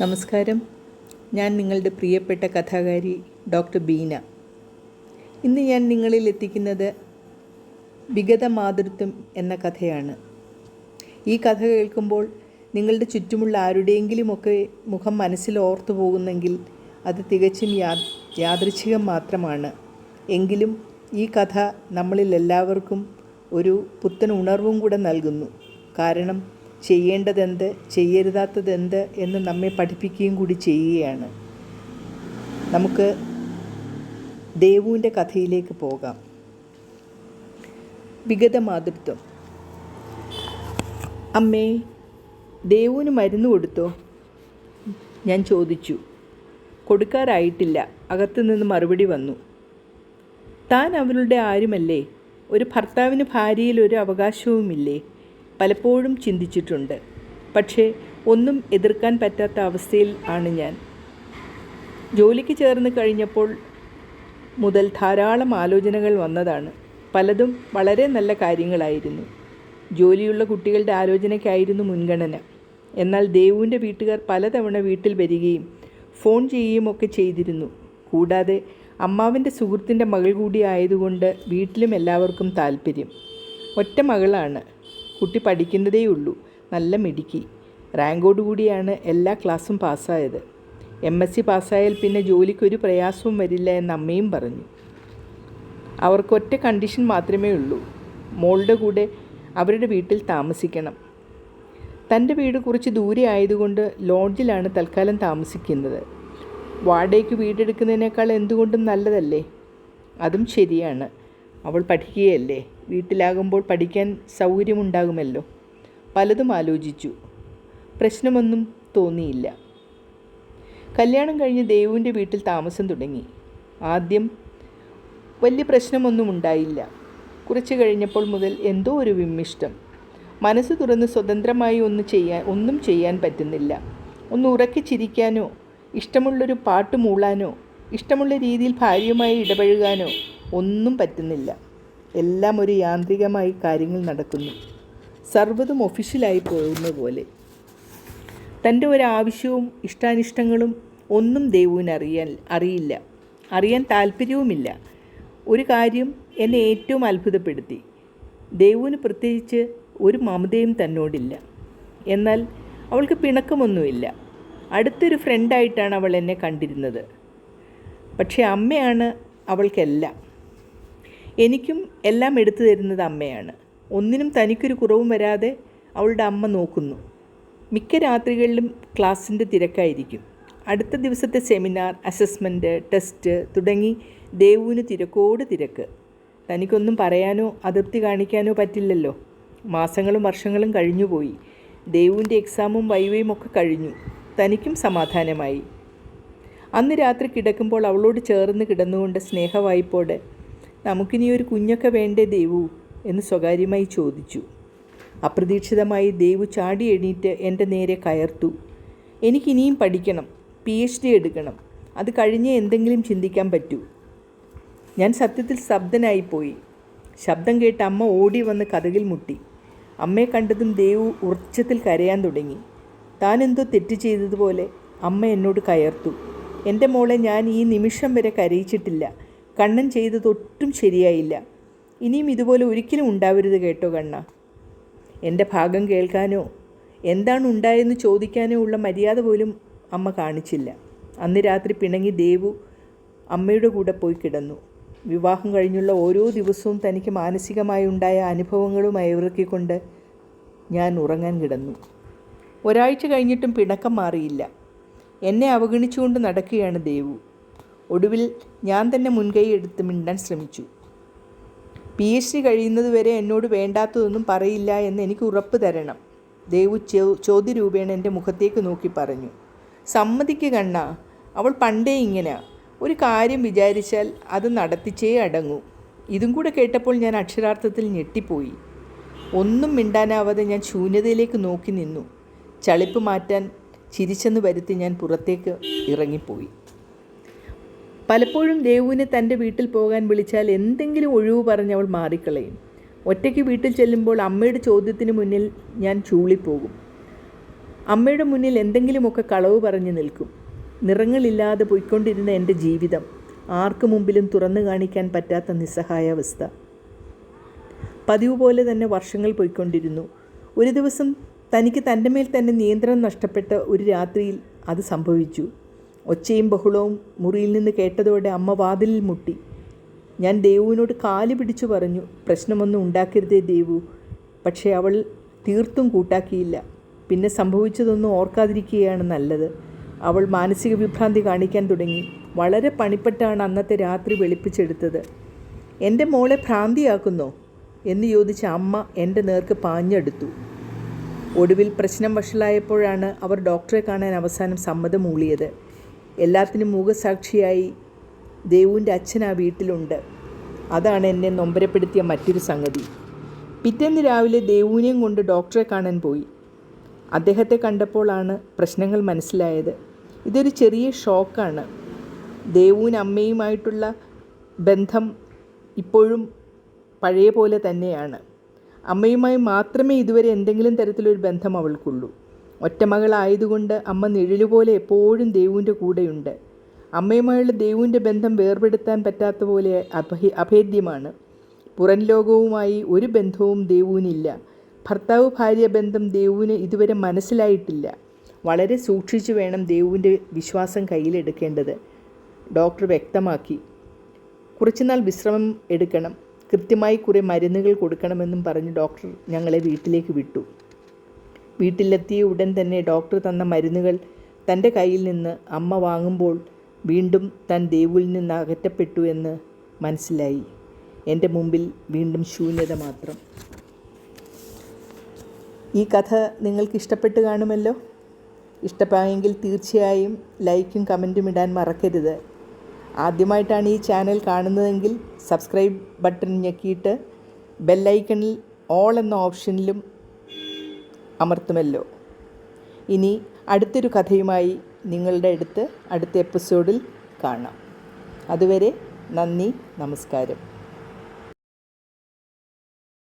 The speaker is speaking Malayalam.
നമസ്കാരം. ഞാൻ നിങ്ങളുടെ പ്രിയപ്പെട്ട കഥാകാരി ഡോക്ടർ ബീന. ഇന്ന് ഞാൻ നിങ്ങളിൽ എത്തിക്കുന്നത് വിഗത മാതൃത്വം എന്ന കഥയാണ്. ഈ കഥ കേൾക്കുമ്പോൾ നിങ്ങളുടെ ചുറ്റുമുള്ള ആരുടെയെങ്കിലുമൊക്കെ മുഖം മനസ്സിൽ ഓർത്തു പോകുന്നെങ്കിൽ അത് തികച്ചും യാ യാദൃച്ഛികം മാത്രമാണ്. എങ്കിലും ഈ കഥ നമ്മളിൽ എല്ലാവർക്കും ഒരു പുത്തൻ ഉണർവും കൂടെ നൽകുന്നു. കാരണം ചെയ്യേണ്ടതെന്ത് ചെയ്യരുതാത്തതെന്ത് എന്ന് നമ്മെ പഠിപ്പിക്കുകയും കൂടി ചെയ്യുകയാണ്. നമുക്ക് ദേവുവിന്റെ കഥയിലേക്ക് പോകാം. വിഗത മാതൃത്വം അമ്മേ ദേവുവിന് മരുന്ന് കൊടുത്തോ? ഞാൻ ചോദിച്ചു. കൊടുക്കാറായിട്ടില്ല. അകത്തു നിന്ന് മറുപടി വന്നു. താൻ അവരുടെ ആരുമല്ലേ? ഒരു ഭർത്താവിന് ഭാര്യയിൽ ഒരു അവകാശവുമില്ലേ? പലപ്പോഴും ചിന്തിച്ചിട്ടുണ്ട്. പക്ഷേ ഒന്നും എതിർക്കാൻ പറ്റാത്ത അവസ്ഥയിൽ ആണ് ഞാൻ. ജോലിക്ക് ചേർന്ന് കഴിഞ്ഞപ്പോൾ മുതൽ ധാരാളം ആലോചനകൾ വന്നതാണ്. പലതും വളരെ നല്ല കാര്യങ്ങളായിരുന്നു. ജോലിയുള്ള കുട്ടികളുടെ ആലോചനയ്ക്കായിരുന്നു മുൻഗണന. എന്നാൽ ദേവുവിന്റെ വീട്ടുകാർ പലതവണ വീട്ടിൽ വരികയും ഫോൺ ചെയ്യുകയും ഒക്കെ ചെയ്തിരുന്നു. കൂടാതെ അമ്മാവിന്റെ സുഹൃത്തിന്റെ മകൾ കൂടി ആയതുകൊണ്ട് വീട്ടിലും എല്ലാവർക്കും താല്പര്യം. ഒറ്റ മകളാണ്. കുട്ടി പഠിക്കുന്നതേയുള്ളൂ. നല്ല മിടുക്കി. റാങ്കോടുകൂടിയാണ് എല്ലാ ക്ലാസ്സും പാസ്സായത്. എം എസ് സി പാസ്സായാൽ പിന്നെ ജോലിക്കൊരു പ്രയാസവും വരില്ല എന്ന് അമ്മയും പറഞ്ഞു. അവർക്ക് ഒറ്റ കണ്ടീഷൻ മാത്രമേ ഉള്ളൂ. മോളുടെ കൂടെ അവരുടെ വീട്ടിൽ താമസിക്കണം. തന്റെ വീട് കുറച്ച് ദൂരെ ആയതുകൊണ്ട് ലോഡ്ജിലാണ് തൽക്കാലം താമസിക്കുന്നത്. വാടകയ്ക്ക് വീടെടുക്കുന്നതിനേക്കാൾ എന്തുകൊണ്ടും നല്ലതല്ലേ? അതും ശരിയാണ്. അവൾ പഠിക്കുകയല്ലേ? വീട്ടിലാകുമ്പോൾ പഠിക്കാൻ സൗകര്യമുണ്ടാകുമല്ലോ. പലതും ആലോചിച്ചു. പ്രശ്നമൊന്നും തോന്നിയില്ല. കല്യാണം കഴിഞ്ഞ് ദേവുവിന്റെ വീട്ടിൽ താമസം തുടങ്ങി. ആദ്യം വലിയ പ്രശ്നമൊന്നും ഉണ്ടായില്ല. കുറച്ച് കഴിഞ്ഞപ്പോൾ മുതൽ എന്തോ ഒരു വിമ്മിഷ്ടം. മനസ്സ് തുറന്ന് സ്വതന്ത്രമായി ഒന്ന് ചെയ്യാൻ ഒന്നും ചെയ്യാൻ പറ്റുന്നില്ല. ഒന്ന് ഉറക്കി ചിരിക്കാനോ ഇഷ്ടമുള്ളൊരു പാട്ട് മൂളാനോ ഇഷ്ടമുള്ള രീതിയിൽ ഭാര്യയുമായി ഇടപഴകാനോ ഒന്നും പറ്റുന്നില്ല. എല്ലാം ഒരു യാന്ത്രികമായി കാര്യങ്ങൾ നടക്കുന്നു. സർവതും ഒഫീഷ്യലായി പോകുന്ന പോലെ. തന്റെ ഒരാവശ്യവും ഇഷ്ടാനിഷ്ടങ്ങളും ഒന്നും ദേവുവിന് അറിയാൻ അറിയില്ല. അറിയാൻ താല്പര്യവുമില്ല ഒരു കാര്യം എന്നെ ഏറ്റവും അത്ഭുതപ്പെടുത്തി. ദേവുവിന് പ്രത്യേകിച്ച് ഒരു മമതയും തന്നോടില്ല. എന്നാൽ അവൾക്ക് പിണക്കമൊന്നുമില്ല. അടുത്തൊരു ഫ്രണ്ടായിട്ടാണ് അവൾ എന്നെ കണ്ടിരുന്നത്. പക്ഷേ അമ്മയാണ് അവൾക്കെല്ലാം. എനിക്കും എല്ലാം എടുത്തു തരുന്നത് അമ്മയാണ്. ഒന്നിനും തനിക്കൊരു കുറവും വരാതെ അവളുടെ അമ്മ നോക്കുന്നു. മിക്ക രാത്രികളിലും ക്ലാസ്സിന്റെ തിരക്കായിരിക്കും. അടുത്ത ദിവസത്തെ സെമിനാർ അസസ്മെന്റ് ടെസ്റ്റ് തുടങ്ങി ദേവുവിന് തിരക്കോട് തിരക്ക്. തനിക്കൊന്നും പറയാനോ അതിർത്തി കാണിക്കാനോ പറ്റില്ലല്ലോ. മാസങ്ങളും വർഷങ്ങളും കഴിഞ്ഞുപോയി. ദേവുവിന്റെ എക്സാമും വൈവയും ഒക്കെ കഴിഞ്ഞു. തനിക്കും സമാധാനമായി. അന്ന് രാത്രി കിടക്കുമ്പോൾ അവളോട് ചേർന്ന് കിടന്നുകൊണ്ട് സ്നേഹവായ്പോടെ നമുക്കിനി ഒരു കുഞ്ഞൊക്കെ വേണ്ടേ ദേവു? എന്ന് സ്വകാര്യമായി ചോദിച്ചു. അപ്രതീക്ഷിതമായി ദേവു ചാടി എണീറ്റ് എന്റെ നേരെ കയർത്തു. എനിക്കിനിയും പഠിക്കണം പി എച്ച് ഡി എടുക്കണം. അത് കഴിഞ്ഞേ എന്തെങ്കിലും ചിന്തിക്കാൻ പറ്റൂ. ഞാൻ സത്യത്തിൽ സ്തബ്ധനായിപ്പോയി ശബ്ദം കേട്ട് അമ്മ ഓടി വന്ന് കഥകിൽ മുട്ടി. അമ്മയെ കണ്ടതും ദേവു ഉറച്ചത്തിൽ കരയാൻ തുടങ്ങി. താൻ എന്തോ തെറ്റ് ചെയ്തതുപോലെ അമ്മ എന്നോട് കയർത്തു. എന്റെ മോളെ ഞാൻ ഈ നിമിഷം വരെ കരയിച്ചിട്ടില്ല. കണ്ണൻ ചെയ്തതൊട്ടും ശരിയായില്ല. ഇനിയും ഇതുപോലെ ഒരിക്കലും ഉണ്ടാവരുത് കേട്ടോ കണ്ണ. എന്റെ ഭാഗം കേൾക്കാനോ എന്താണ് ഉണ്ടായെന്ന് ചോദിക്കാനോ ഉള്ള മര്യാദ പോലും അമ്മ കാണിച്ചില്ല. അന്ന് രാത്രി പിണങ്ങി ദേവു അമ്മയുടെ കൂടെ പോയി കിടന്നു. വിവാഹം കഴിഞ്ഞുള്ള ഓരോ ദിവസവും തനിക്ക് മാനസികമായി ഉണ്ടായ അനുഭവങ്ങളും അയവിറക്കിക്കൊണ്ട് ഞാൻ ഉറങ്ങാൻ കിടന്നു. ഒരാഴ്ച കഴിഞ്ഞിട്ടും പിണക്കം മാറിയില്ല. എന്നെ അവഗണിച്ചുകൊണ്ട് നടക്കുകയാണ് ദേവു. ഒടുവിൽ ഞാൻ തന്നെ മുൻകൈ എടുത്ത് മിണ്ടാൻ ശ്രമിച്ചു. പി എച്ച് ഡി കഴിയുന്നതുവരെ എന്നോട് വേണ്ടാത്തതൊന്നും പറയില്ല എന്ന് എനിക്ക് ഉറപ്പ് തരണം. ദേവു ചോദ്യരൂപേണ എന്റെ മുഖത്തേക്ക് നോക്കി പറഞ്ഞു. സമ്മതിക്ക് കണ്ണ അവൾ പണ്ടേ ഇങ്ങനെ. ഒരു കാര്യം വിചാരിച്ചാൽ അത് നടത്തിച്ചേ അടങ്ങൂ. ഇതും കൂടെ കേട്ടപ്പോൾ ഞാൻ അക്ഷരാർത്ഥത്തിൽ ഞെട്ടിപ്പോയി. ഒന്നും മിണ്ടാനാവാതെ ഞാൻ ശൂന്യതയിലേക്ക് നോക്കി നിന്നു. ചളിപ്പ് മാറ്റാൻ ചിരിച്ചെന്ന് വരുത്തി ഞാൻ പുറത്തേക്ക് ഇറങ്ങിപ്പോയി. പലപ്പോഴും ദേവുവിനെ തന്റെ വീട്ടിൽ പോകാൻ വിളിച്ചാൽ എന്തെങ്കിലും ഒഴിവ് പറഞ്ഞ് അവൾ മാറിക്കളയും. ഒറ്റയ്ക്ക് വീട്ടിൽ ചെല്ലുമ്പോൾ അമ്മയുടെ ചോദ്യത്തിന് മുന്നിൽ ഞാൻ ചൂളിപ്പോകും. അമ്മയുടെ മുന്നിൽ എന്തെങ്കിലുമൊക്കെ കളവ് പറഞ്ഞു നിൽക്കും. നിറങ്ങളില്ലാതെ പോയിക്കൊണ്ടിരുന്ന എന്റെ ജീവിതം ആർക്കു മുമ്പിലും തുറന്നു കാണിക്കാൻ പറ്റാത്ത നിസ്സഹായാവസ്ഥ. പതിവ് പോലെ തന്നെ വർഷങ്ങൾ പോയിക്കൊണ്ടിരുന്നു. ഒരു ദിവസം തനിക്ക് തന്റെ മേൽ തന്നെ നിയന്ത്രണം നഷ്ടപ്പെട്ട ഒരു രാത്രിയിൽ അത് സംഭവിച്ചു. ഒച്ചയും ബഹളവും മുറിയിൽ നിന്ന് കേട്ടതോടെ അമ്മ വാതിലിൽ മുട്ടി. ഞാൻ ദേവുവിനോട് കാൽ പിടിച്ചു പറഞ്ഞു പ്രശ്നമൊന്നും ഉണ്ടാക്കരുതേ ദേവു. പക്ഷേ അവൾ തീർത്തും കൂട്ടാക്കിയില്ല. പിന്നെ സംഭവിച്ചതൊന്നും ഓർക്കാതിരിക്കുകയാണ് നല്ലത്. അവൾ മാനസിക വിഭ്രാന്തി കാണിക്കാൻ തുടങ്ങി. വളരെ പണിപ്പെട്ടാണ് അന്നത്തെ രാത്രി വെളുപ്പിച്ചെടുത്തത്. എന്റെ മോളെ ഭ്രാന്തിയാക്കുന്നോ? എന്ന് ചോദിച്ച അമ്മ എന്റെ നേർക്ക് പാഞ്ഞെടുത്തു. ഒടുവിൽ പ്രശ്നം വഷളായപ്പോഴാണ് അവർ ഡോക്ടറെ കാണാൻ അവസാനം സമ്മതം എല്ലാത്തിനും മൂകസാക്ഷിയായി ദേവുവിന്റെ അച്ഛൻ ആ വീട്ടിലുണ്ട്. അതാണ് എന്നെ നൊമ്പരപ്പെടുത്തിയ മറ്റൊരു സംഗതി. പിറ്റേന്ന് രാവിലെ ദേവുവിനെയും കൊണ്ട് ഡോക്ടറെ കാണാൻ പോയി. അദ്ദേഹത്തെ കണ്ടപ്പോഴാണ് പ്രശ്നങ്ങൾ മനസ്സിലായത്. ഇതൊരു ചെറിയ ഷോക്കാണ്. ദേവുവിന് അമ്മയുമായിട്ടുള്ള ബന്ധം ഇപ്പോഴും പഴയ പോലെ തന്നെയാണ്. അമ്മയുമായി മാത്രമേ ഇതുവരെ എന്തെങ്കിലും തരത്തിലൊരു ബന്ധം അവൾക്കുള്ളൂ. ഒറ്റമകളായതുകൊണ്ട് അമ്മ നിഴലുപോലെ എപ്പോഴും ദേവുവിന്റെ കൂടെയുണ്ട്. അമ്മയുമായുള്ള ദേവുവിന്റെ ബന്ധം വേർപെടുത്താൻ പറ്റാത്ത പോലെ അഭി അഭേദ്യമാണ്. പുറം ലോകവുമായി ഒരു ബന്ധവും ദേവുവിനില്ല. ഭർത്താവ് ഭാര്യ ബന്ധം ദേവുവിന് ഇതുവരെ മനസ്സിലായിട്ടില്ല. വളരെ സൂക്ഷിച്ചു വേണം ദേവുവിന്റെ വിശ്വാസം കയ്യിലെടുക്കേണ്ടത്. ഡോക്ടർ വ്യക്തമാക്കി. കുറച്ചുനാൾ വിശ്രമം എടുക്കണം. കൃത്യമായി കുറേ മരുന്നുകൾ കൊടുക്കണമെന്നും പറഞ്ഞ് ഡോക്ടർ ഞങ്ങളെ വീട്ടിലേക്ക് വിട്ടു. വീട്ടിലെത്തിയ ഉടൻ തന്നെ ഡോക്ടർ തന്ന മരുന്നുകൾ തന്റെ കയ്യിൽ നിന്ന് അമ്മ വാങ്ങുമ്പോൾ വീണ്ടും താൻ ദേവുവിൽ നിന്ന് അകറ്റപ്പെട്ടു എന്ന് മനസ്സിലായി. എന്റെ മുമ്പിൽ വീണ്ടും ശൂന്യത മാത്രം. ഈ കഥ നിങ്ങൾക്ക് ഇഷ്ടപ്പെട്ട് കാണുമല്ലോ? ഇഷ്ടമായെങ്കിൽ തീർച്ചയായും ലൈക്കും കമന്റും ഇടാൻ മറക്കരുത്. ആദ്യമായിട്ടാണ് ഈ ചാനൽ കാണുന്നതെങ്കിൽ സബ്സ്ക്രൈബ് ബട്ടൺ ഞെക്കിയിട്ട് ബെല്ലൈക്കണിൽ ഓൾ എന്ന ഓപ്ഷനിലും അമർത്തുമല്ലോ. ഇനി അടുത്തൊരു കഥയുമായി നിങ്ങളുടെ അടുത്ത് അടുത്ത എപ്പിസോഡിൽ കാണാം. അതുവരെ നന്ദി നമസ്കാരം.